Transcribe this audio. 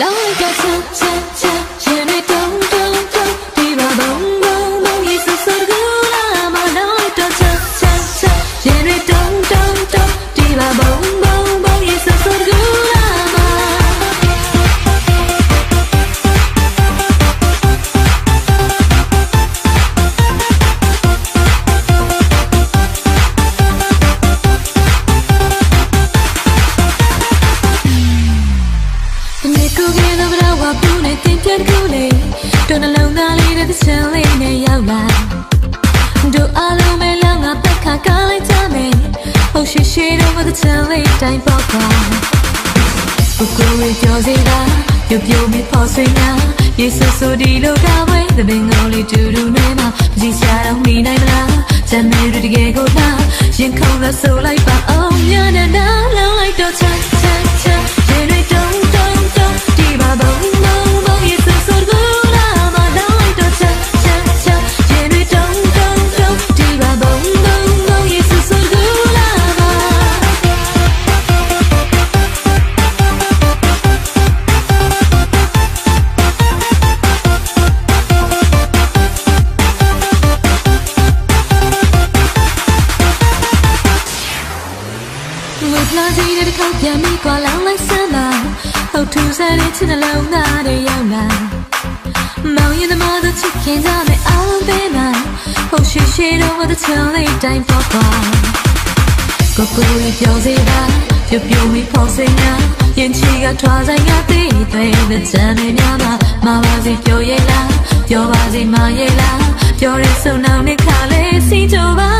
လောင်းလို နေ့ကိုကြီးတော့တော့ဝပူနေတင်ပြကူလေတို့နှလုံးသားလေးတဲ့ချမ်းလေးနဲ့ရောက်လာတို့အလုံးမဲလောင်းငါပက်ခါကားလိုက်ကြမယ်ဟုတ်ရှိရှိတော့မတဲ့ချမ်းလေးတိုင်းပေါက်သွားကိုကိုရီပြောစီတာပြုတ်ပြုတ်ပြီးပေါ်ဆွေးနာယေဆုဆိုဒီလိုကဝဲသဘင်ငေါလေးတူတူနဲ့မှကြည်စရာတော့နေနိုင်မလားဇမ်းမဲတွေတကယ်ကိုလားရင်ခုန်လို့ဆိုလို ဝေဖလာစီတဲ့ခေါက်ပြန်ပြီးကွာလောင်းလိုက်စမ်းပါဟုတ်ထူးဆန်းတဲ့ချစ်နှလုံးသားတွေရောက်လာမောင်ရင်သမားတို့ချစ်ခင်ကြမယ်အားလုံးပဲမှာဟုတ်ရှိရှိတော့မတဲ့ချမ်းလေးတိုင်းပေါ့ကွာကိုကိုရီပြောစေတာပြပြမီပေါ်စင်ညာရင်ချီကထွားဆိုင်ကတည်တဲ့ချမ်းတွေများမှာမပါစီပြောရလားပြောပါစီမရလားပြောရစုံနောက်နဲ့ခါလေးစီကြပါ